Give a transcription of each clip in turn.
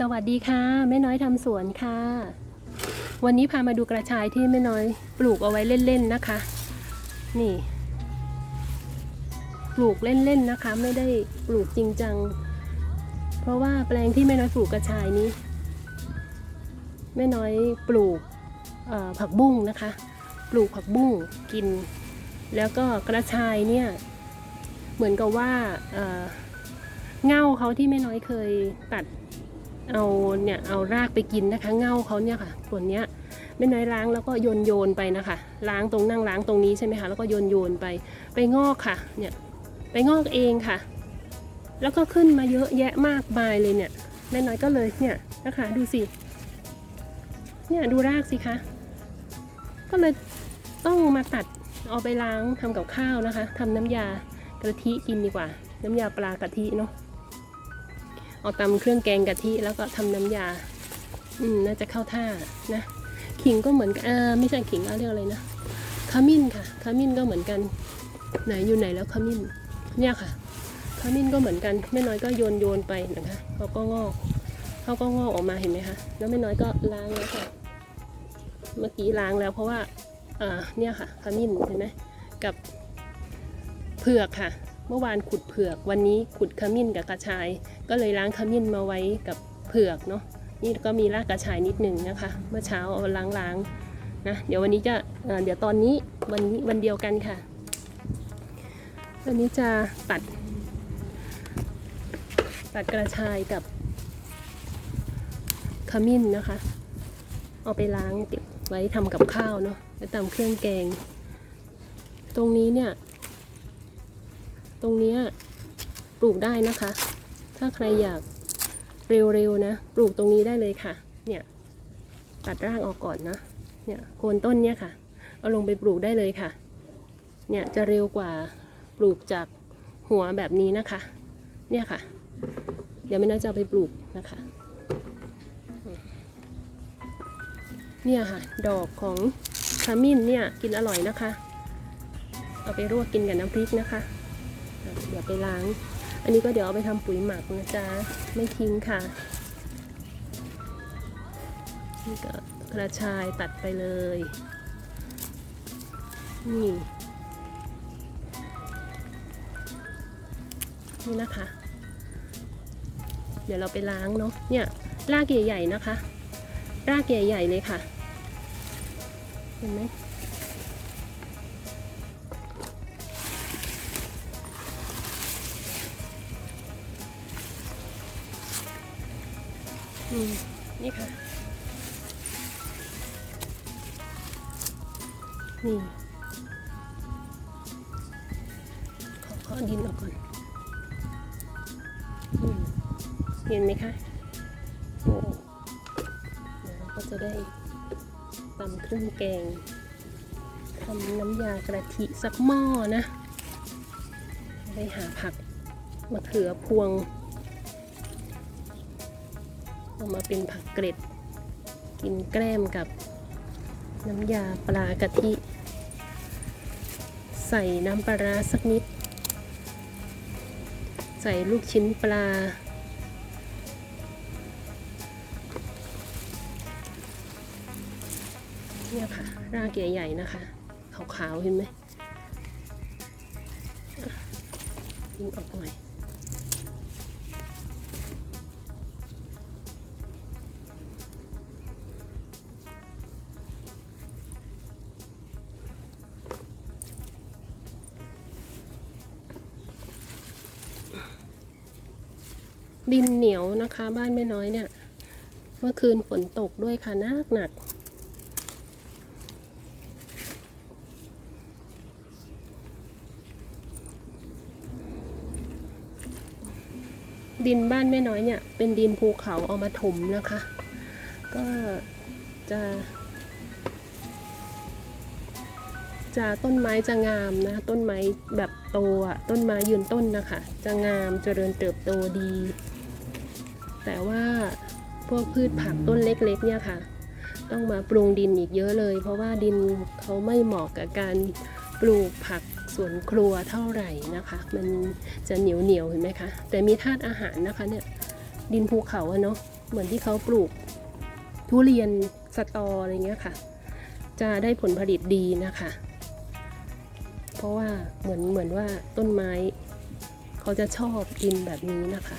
สวัสดีค่ะแม่น้อยทำสวนค่ะ วันนี้พามาดูกระชายที่แม่น้อยปลูกเอาไว้เล่นๆนะคะ นี่ ปลูกเล่นๆนะคะ ไม่ได้ปลูกจริงจัง เพราะว่าแปลงที่แม่น้อยปลูกกระชายนี้แม่น้อยปลูกผักบุ้งนะคะ ปลูกผักบุ้งกิน แล้วก็กระชายเนี่ยเหมือนกับว่าเอ่อเง่าเขาที่แม่น้อยเคยตัด เอาเนี่ยเอารากไปกินนะคะเง่าเขาเนี่ยค่ะส่วนเนี้ยแม่น้อยล้างแล้วก็โยนโยนไปนะคะล้างตรงนั่งล้างตรงนี้ใช่ไหมคะแล้วก็โยนโยนไปไปงอกค่ะเนี่ยไปงอกเองค่ะ แล้วก็ขึ้นมาเยอะแยะมากมายเลยเนี่ยแม่น้อยก็เลยเนี่ยนะคะดูสิเนี่ยดูรากสิคะก็เลยต้องมาตัดเอาไปล้างทำกับข้าวนะคะทำน้ำยากะทิกินดีกว่า น้ำยาปลากะทิเนาะ เอาตำเครื่องแกงกะทิแล้วก็ทำน้ำยา อืมน่าจะเข้าท่านะ ขิงก็เหมือนกันเออไม่ใช่ขิงเอาเรียกอะไรนะขมิ้นค่ะขมิ้นก็เหมือนกัน ไหนอยู่ไหนแล้วขมิ้นเนี่ยค่ะขมิ้นก็เหมือนกันแม่น้อยก็โยนโยนไปนะคะเขาก็งอกเขาก็งอกออกมาเห็นไหมคะแล้วแม่น้อยก็ล้างแล้วค่ะเมื่อกี้ล้างแล้วเพราะว่าอ่าเนี่ยค่ะขมิ้นเห็นไหมกับเผือกค่ะ เมื่อวานขุดเผือกวันนี้ขุดขมิ้นกับกระชาย ก็เลยล้างขมิ้นมาไว้กับเผือกเนาะนี่ก็มีรากกระชายนิดหนึ่งนะคะ เมื่อเช้าเอาล้างๆนะเดี๋ยววันนี้จะเเดี๋ยวตอนนี้วันนี้วันเดียวกันค่ะ วันนี้จะตัด ตัดกระชายกับขมิ้นนะคะ เอาไปล้างเก็บไว้ทำกับข้าวเนาะไปตำเครื่องแกง ตรงนี้เนี่ย ตรงเนี้ยปลูกได้นะคะ ถ้าใครอยากเร็วๆนะ ปลูกตรงนี้ได้เลยค่ะ เนี่ย ตัดรากออกก่อนนะ เนี่ยโคนต้นเนี่ยค่ะ เอาลงไปปลูกได้เลยค่ะ เนี่ยจะเร็วกว่าปลูกจากหัวแบบนี้นะคะ เนี่ยค่ะ เดี๋ยวไม่น่าจะไปปลูกนะคะ เนี่ยค่ะ ดอกของขมิ้นเนี่ยกินอร่อยนะคะ เอาไปรวกกินกับน้ำพริกนะคะ ดี๋ยวไปล้าง อันนี้ก็เดี๋ยวเอาไปทำปุ๋ยหมักนะจ๊ะ ไม่ทิ้งค่ะ นี่ก็กระชายตัดไปเลย นี่ นี่นะคะ เดี๋ยวเราไปล้างเนาะ เนี่ยรากใหญ่ๆนะคะ รากใหญ่ๆเลยค่ะ เห็นไหม นี่ค่ะ นี่ขอขอดินออกก่อนเห็นไหมคะโอ้เราก็จะได้ตำเครื่องแกงทำน้ำยากระทิสักหม้อนะ ได้หาผักมะเขือพวง ออกมาเป็นผักเกร็ด กินแกล้มกับน้ำยาปลากะทิ ใส่น้ำปลาสักนิด ใส่ลูกชิ้นปลา เนี่ยค่ะ รากใหญ่ๆนะคะ ขาวๆเห็นไหมอะยิงออกหน่อย ดินเหนียวนะคะ บ้านแม่น้อยเนี่ย เมื่อคืนฝนตกด้วยค่ะหนักหนักดินบ้านแม่น้อยเนี่ย เป็นดินภูเขาเอามาถมนะคะ ก็จะ จะต้นไม้จะงามนะ ต้นไม้แบบโตอะต้นไม้ยืนต้นนะคะ จะงามเจริญเติบโตดี แต่ว่าพวกพืชผักต้นเล็กๆเนี่ยค่ะ ต้องมาปรุงดินอีกเยอะเลย เพราะว่าดินเขาไม่เหมาะกับการปลูกผักสวนครัวเท่าไหร่นะคะ มันจะเหนียวเหนียวๆเห็นไหมคะ แต่มีธาตุอาหารนะคะเนี่ยดินภูเขาอะเนาะเหมือนที่เขาปลูกทุเรียนสตออะไรเงี้ยค่ะ จะได้ผลผลิตดีนะคะ เพราะว่าเหมือนเหมือนว่าต้นไม้ เขาจะชอบดินแบบนี้นะคะ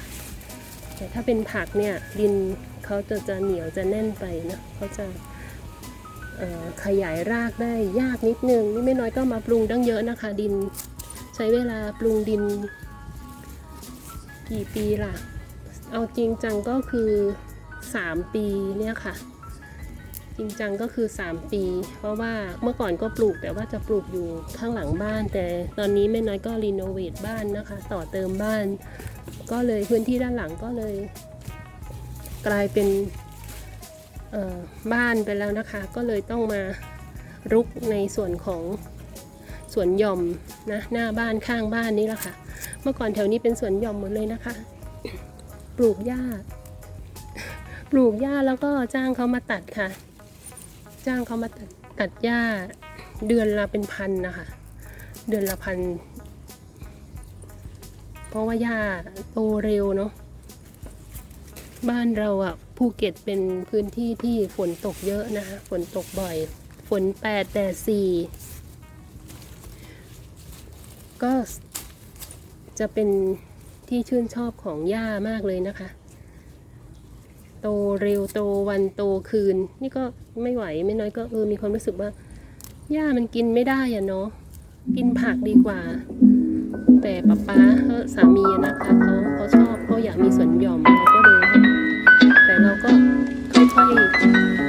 แต่ถ้าเป็นผักเนี่ยดินเขาจะจะเหนียวจะแน่นไปนะเขาจะขยายรากได้ยากนิดนึงนี่ไม่น้อยก็มาปรุงตั้งเยอะนะคะ ดินใช้เวลาปรุงดิน กี่ปีล่ะ เอาจริงจังก็คือ 3 ปีเนี่ยค่ะ จริงจังก็คือ 3 ปี เพราะว่าเมื่อก่อนก็ปลูกแต่ว่าจะปลูกอยู่ข้างหลังบ้าน แต่ตอนนี้แม่น้อยก็รีโนเวทบ้านนะคะ ต่อเติมบ้าน ก็เลยพื้นที่ด้านหลังก็เลย กลายเป็นบ้านไปแล้วนะคะ ก็เลยต้องมารุกในส่วนของสวนหย่อมนะหน้าบ้านข้างบ้านนี่แหละค่ะ เมื่อก่อนแถวนี้เป็นสวนหย่อมหมดเลยนะคะ ปลูกหญ้า ปลูกหญ้าแล้วก็จ้างเขามาตัดค่ะ จ้างเขามาตัดตัดหญ้าเดือนละเป็นพันนะคะ เดือนละพัน เพราะว่าหญ้าโตเร็วเนาะ บ้านเราอะภูเก็ตเป็นพื้นที่ที่ฝนตกเยอะนะคะ ฝนตกบ่อย ฝนแปดแต่สี่ก็จะเป็นที่ชื่นชอบของย่ามากเลยนะคะ โตเร็วโตวันโตคืน นี่ก็ไม่ไหวไม่น้อยก็เออมีความรู้สึกว่าหญ้ามันกินไม่ได้อะเนาะกินผักดีกว่า แต่ป๊าป๊าเออสามีนะคะเขาเขาชอบเขาอยากมีสวนหย่อมเราก็เลยแต่เราก็ค่อยๆ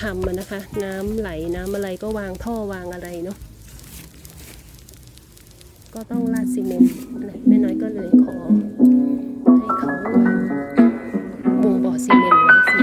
ทำมันะคะ น้ำไหลน้ำอะไรก็วางท่อวางอะไรเนาะก็ต้องลาดซีเมนต์แม่น้อยก็เลยขอให้เขาวางวงบ่อซีเมนต์ไว้